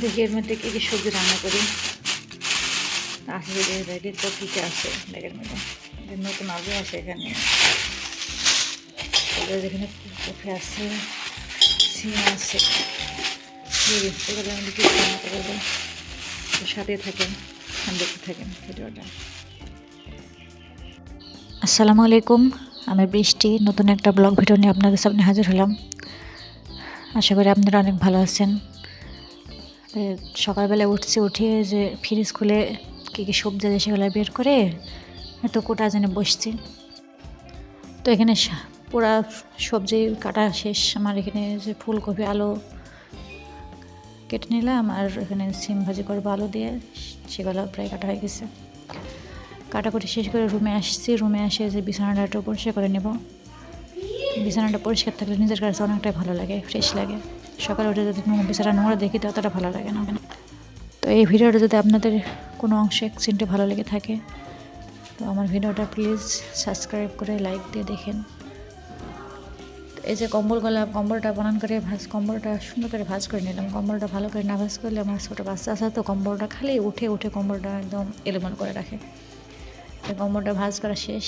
দেখি মধ্যে কী কী সবজি রান্না করি। আছে তো কী আছে ব্যাগের মধ্যে। নতুন আলু আছে এখানে। যেখানে কফি আছে, সিম আছে। এগুলো আমি কি রান্না করে সাথে থাকেন দেখতে থাকেন ভিডিওটা আসসালামু আলাইকুম, আমি বৃষ্টি, নতুন একটা ব্লগ ভিডিও নিয়ে আপনাদের সামনে হাজির হলাম। আশা করি আপনারা অনেক ভালো আছেন। তো সকালবেলা উঠছি উঠিয়ে যে ফ্রিজ খুলে কী কী সবজি আছে সেগুলো বের করে এত কোটা জেনে বসছি। তো এখানে পুরা সবজি কাটা শেষ, আমার এখানে যে ফুলকপি, আলু কেটে নিলাম আর এখানে সিম ভাজি করব আলু দিয়ে। সেগুলো প্রায় কাটা হয়ে গেছে। কাটাকুটি শেষ করে রুমে আসছি। রুমে এসে যে বিছানাটা একটু পরিষ্কার করে নেব। বিছানাটা পরিষ্কার থাকলে নিজের কাছে অনেকটাই ভালো লাগে ফ্রেশ লাগে। সকালে উঠে যদি বিছানা নোংরা দেখি, তো অতটা ভালো লাগে না তো এই ভিডিওটা যদি আপনাদের কোনো অংশে সিনটে ভালো লেগে থাকে, তো আমার ভিডিওটা প্লিজ সাবস্ক্রাইব করে লাইক দিয়ে দেখেন। এই যে কম্বল গলা কম্বলটা বানান করে ভাজ, কম্বলটা সুন্দর করে ভাজ করে নিলাম। কম্বলটা ভালো করে না ভাজ করলে আমার ছোটো বাচ্চা আছে তো কম্বলটা খালি উঠে উঠে কম্বলটা একদম এলোমেলো করে রাখে। কম্বলটা ভাজ করা শেষ।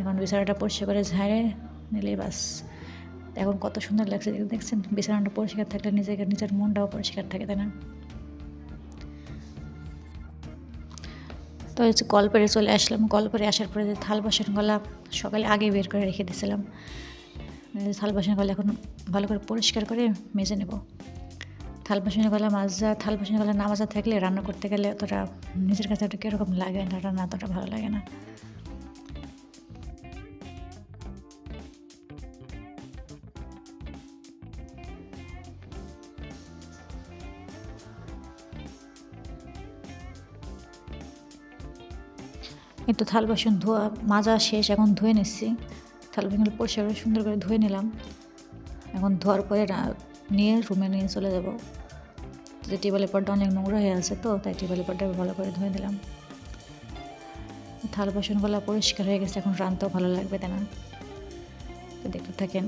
এখন বিছানাটা পরিষ্কার করে ঝাড়ে নিলেই বাস। এখন কত সুন্দর লাগছে দেখছেন? বিছানাটা পরিষ্কার থাকলে নিজেকে, নিজের মনটাও পরিষ্কার থাকে, তাই না? তো কল পেরে চলে আসলাম। কল পেরে আসার পরে যে থাল বাসনগুলা সকালে আগে বের করে রেখে দিয়েছিলাম। থাল বাসনগুলো এখন ভালো করে পরিষ্কার করে মেজে নেব। থাল বাসনগুলো মাজা, থাল বাসনগুলো না মাজা থাকলে রান্না করতে গেলে অতটা নিজের কাছে একটা কীরকম লাগে না, রান্না অতটা ভালো লাগে না। এই তো থাল বাসন ধোয়া, মাজা শেষ, এখন ধুয়ে নিচ্ছি। থাল বাসনগুলো পরিষ্কার করে সুন্দর করে ধুয়ে নিলাম। এখন ধোয়ার পরে নিয়ে রুমে নিয়ে চলে যাব। টেবিলের পরটা অনেক নোংরা হয়ে আছে তো, তাই টেবিলের পরটা ভালো করে ধুয়ে দিলাম থাল বাসনগুলো পরিষ্কার হয়ে গেছে, এখন রানতেও ভালো লাগবে তাই না? দেখতে থাকেন।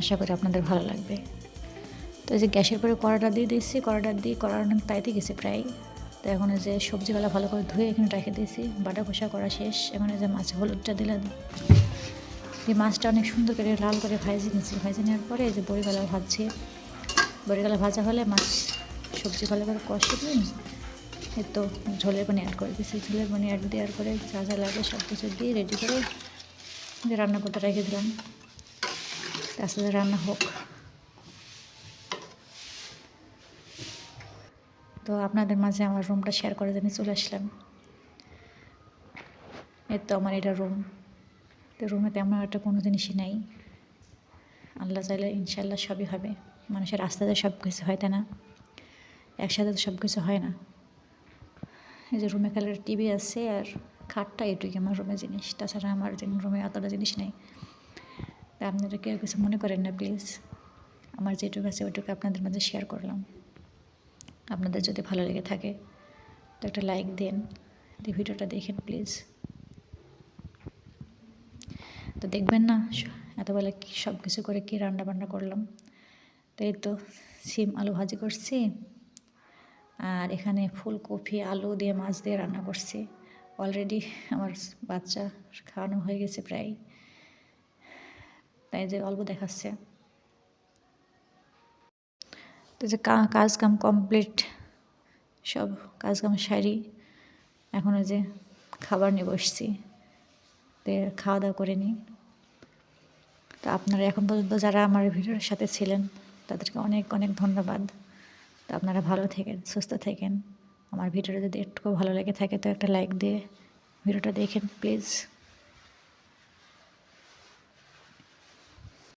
আশা করি আপনাদের ভালো লাগবে। তো এই যে গ্যাসের পরে কড়াটা দিয়ে দিয়েছি, কড়াটা দিয়ে অনেক তাইতে গেছে প্রায়। তো এখন যে সবজিগুলো ভালো করে ধুয়ে এখানে রেখে দিয়েছি, বাটা কষা করা শেষ। এখন যে মাছ হলুদটা দিলাম এই মাছটা অনেক সুন্দর করে লাল করে ভাজে নিয়েছি। ভাজে নেওয়ার পরে এই যে বড়িগুলো ভাজছি। বড়িগুলো ভাজা হলে মাছ সবজি ভালো করে কষে দিন তো ঝোলের পানি অ্যাড করে দিয়েছি। ঝোলের পানি অ্যাড দেওয়ার পরে যা যা লাগে সব কিছু দিয়ে রেডি করে রান্না করতে রেখে দিলাম। তার সাথে রান্না হোক। তো আপনাদের মাঝে আমার রুমটা শেয়ার করে জন্য চলে আসলাম। এই তো আমার এটা রুম তো রুমে তেমন একটা কোনো জিনিসই নাই। আল্লাহ চাইলে ইনশাল্লাহ সবই হবে। মানুষের আস্তে সব কিছু হয়, তাই না? একসাথে তো সব কিছু হয় না। এই যে রুমে খালি টিভি আছে আর খাটটা এটুকু আমার রুমের জিনিস। তাছাড়া আমার রুমে এতটা জিনিস নেই। তা আপনারা কেউ কিছু মনে করেন না প্লিজ আমার যেটুকু আছে ওইটুকু আপনাদের মাঝে শেয়ার করলাম। আপনাদের যদি ভালো লেগে থাকে, তো একটা লাইক দেন, দিয়ে ভিডিওটা দেখেন প্লিজ তো দেখবেন না, এতবেলা কি সব কিছু করে কী রান্না বান্না করলাম? তো এই তো সিম আলু ভাজি করছি, আর এখানে ফুলকপি, আলু দিয়ে মাছ দিয়ে রান্না করছি। অলরেডি আমার বাচ্চা খাওয়ানো হয়ে গেছে প্রায়। তাই যে অল্প দেখাচ্ছে। তো যে কাজ কাম কমপ্লিট সব কাজ কাম সারি। এখন যে খাবার নিয়ে বসছি, তো খাওয়া দাওয়া করে নিই। তো আপনারা এখন পর্যন্ত যারা আমার ভিডিওর সাথে ছিলেন, তাদেরকে অনেক অনেক ধন্যবাদ। তো আপনারা ভালো থাকেন, সুস্থ থাকেন। আমার ভিডিওটা যদি একটু ভালো লেগে থাকে, তো একটা লাইক দিয়ে ভিডিওটা দেখেন প্লিজ